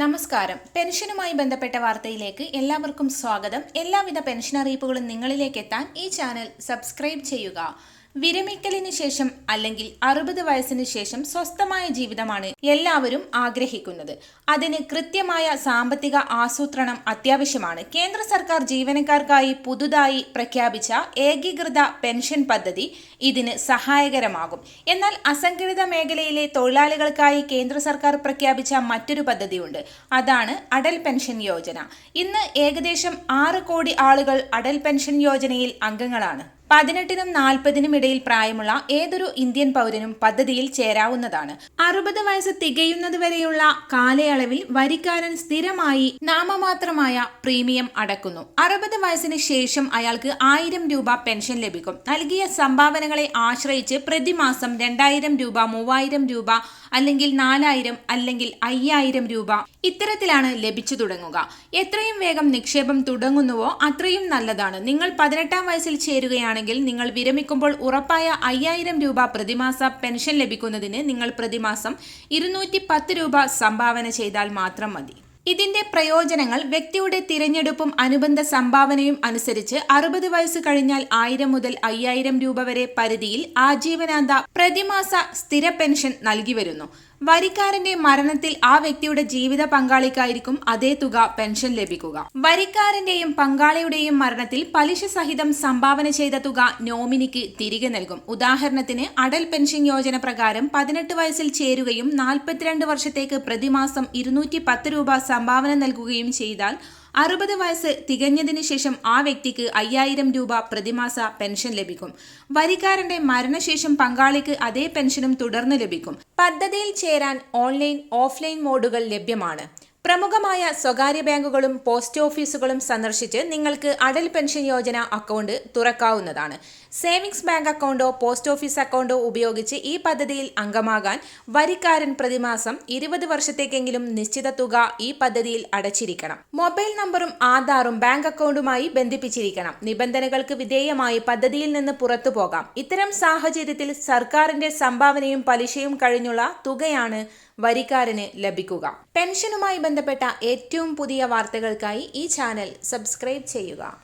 നമസ്കാരം. പെൻഷനുമായി ബന്ധപ്പെട്ട വാർത്തയിലേക്ക് എല്ലാവർക്കും സ്വാഗതം. എല്ലാവിധ പെൻഷൻ അറിയിപ്പുകളും നിങ്ങളിലേക്ക് എത്താൻ ഈ ചാനൽ സബ്സ്ക്രൈബ് ചെയ്യുക. വിരമിക്കലിന് ശേഷം അല്ലെങ്കിൽ അറുപത് വയസ്സിന് ശേഷം സ്വസ്ഥമായ ജീവിതമാണ് എല്ലാവരും ആഗ്രഹിക്കുന്നത്. അതിന് കൃത്യമായ സാമ്പത്തിക ആസൂത്രണം അത്യാവശ്യമാണ്. കേന്ദ്ര സർക്കാർ ജീവനക്കാർക്കായി പുതുതായി പ്രഖ്യാപിച്ച ഏകീകൃത പെൻഷൻ പദ്ധതി ഇതിന് സഹായകരമാകും. എന്നാൽ അസംഘടിത മേഖലയിലെ തൊഴിലാളികൾക്കായി കേന്ദ്ര സർക്കാർ പ്രഖ്യാപിച്ച മറ്റൊരു പദ്ധതിയുണ്ട്. അതാണ് അടൽ പെൻഷൻ യോജന. ഇന്ന് ഏകദേശം ആറ് കോടി ആളുകൾ അടൽ പെൻഷൻ യോജനയിൽ അംഗങ്ങളാണ്. പതിനെട്ടിനും നാൽപ്പതിനും ഇടയിൽ പ്രായമുള്ള ഏതൊരു ഇന്ത്യൻ പൗരനും പദ്ധതിയിൽ ചേരാവുന്നതാണ്. അറുപത് വയസ്സ് തികയുന്നത് വരെയുള്ള കാലയളവിൽ വരിക്കാരൻ സ്ഥിരമായി നാമമാത്രമായ പ്രീമിയം അടക്കുന്നു. അറുപത് വയസ്സിന് ശേഷം അയാൾക്ക് ആയിരം രൂപ പെൻഷൻ ലഭിക്കും. നൽകിയ സംഭാവനകളെ ആശ്രയിച്ച് പ്രതിമാസം രണ്ടായിരം രൂപ മൂവായിരം രൂപ അല്ലെങ്കിൽ നാലായിരം അല്ലെങ്കിൽ അയ്യായിരം രൂപ ഇത്തരത്തിലാണ് ലഭിച്ചു തുടങ്ങുക. എത്രയും വേഗം നിക്ഷേപം തുടങ്ങുന്നുവോ അത്രയും നല്ലതാണ്. നിങ്ങൾ പതിനെട്ടാം വയസ്സിൽ ചേരുകയാണെങ്കിൽ നിങ്ങൾ വിരമിക്കുമ്പോൾ ഉറപ്പായ അയ്യായിരം രൂപ പ്രതിമാസ പെൻഷൻ ലഭിക്കുന്നതിന് നിങ്ങൾ പ്രതിമാസം ഇരുന്നൂറ്റി രൂപ സംഭാവന ചെയ്താൽ മാത്രം മതി. ഇതിന്റെ പ്രയോജനങ്ങൾ വ്യക്തിയുടെ തിരഞ്ഞെടുപ്പും അനുബന്ധ സംഭാവനയും അനുസരിച്ച് അറുപത് വയസ്സ് കഴിഞ്ഞാൽ ആയിരം മുതൽ അയ്യായിരം രൂപ വരെ പരിധിയിൽ ആജീവനാന്ത പ്രതിമാസ സ്ഥിര പെൻഷൻ നൽകി വരുന്നു. വരിക്കാരന്റെ മരണത്തിൽ ആ വ്യക്തിയുടെ ജീവിത പങ്കാളിക്കായിരിക്കും അതേ തുക പെൻഷൻ ലഭിക്കുക. വരിക്കാരന്റെയും പങ്കാളിയുടെയും മരണത്തിൽ പലിശ സഹിതം സംഭാവന ചെയ്ത തുക നോമിനിക്ക് തിരികെ നൽകും. ഉദാഹരണത്തിന് അടൽ പെൻഷൻ യോജന പ്രകാരം പതിനെട്ട് വയസ്സിൽ ചേരുകയും നാൽപ്പത്തിരണ്ട് വർഷത്തേക്ക് പ്രതിമാസം ഇരുന്നൂറ്റി പത്ത് രൂപ സംഭാവന നൽകുകയും ചെയ്താൽ അറുപത് വയസ്സ് തികഞ്ഞതിന് ശേഷം ആ വ്യക്തിക്ക് അയ്യായിരം രൂപ പ്രതിമാസ പെൻഷൻ ലഭിക്കും. വരിക്കാരന്റെ മരണശേഷം പങ്കാളിക്ക് അതേ പെൻഷനും തുടർന്ന് ലഭിക്കും. പദ്ധതിയിൽ ചേരാൻ ഓൺലൈൻ ഓഫ്ലൈൻ മോഡുകൾ ലഭ്യമാണ്. പ്രമുഖമായ സ്വകാര്യ ബാങ്കുകളും പോസ്റ്റ് ഓഫീസുകളും സന്ദർശിച്ച് നിങ്ങൾക്ക് അടൽ പെൻഷൻ യോജന അക്കൗണ്ട് തുറക്കാവുന്നതാണ്. സേവിങ്സ് ബാങ്ക് അക്കൗണ്ടോ പോസ്റ്റ് ഓഫീസ് അക്കൗണ്ടോ ഉപയോഗിച്ച് ഈ പദ്ധതിയിൽ അംഗമാകാൻ വരിക്കാരൻ പ്രതിമാസം ഇരുപത് വർഷത്തേക്കെങ്കിലും നിശ്ചിത തുക ഈ പദ്ധതിയിൽ അടച്ചിരിക്കണം. മൊബൈൽ നമ്പറും ആധാറും ബാങ്ക് അക്കൗണ്ടുമായി ബന്ധിപ്പിച്ചിരിക്കണം. നിബന്ധനകൾക്ക് വിധേയമായി പദ്ധതിയിൽ നിന്ന് പുറത്തു പോകാം. ഇത്തരം സാഹചര്യത്തിൽ സർക്കാരിന്റെ സംഭാവനയും പലിശയും കഴിഞ്ഞുള്ള തുകയാണ് വരിക്കാരന് ലഭിക്കുക. പെൻഷനുമായി ബന്ധപ്പെട്ട ഏറ്റവും പുതിയ വാർത്തകൾക്കായി ഈ ചാനൽ സബ്സ്ക്രൈബ് ചെയ്യുക.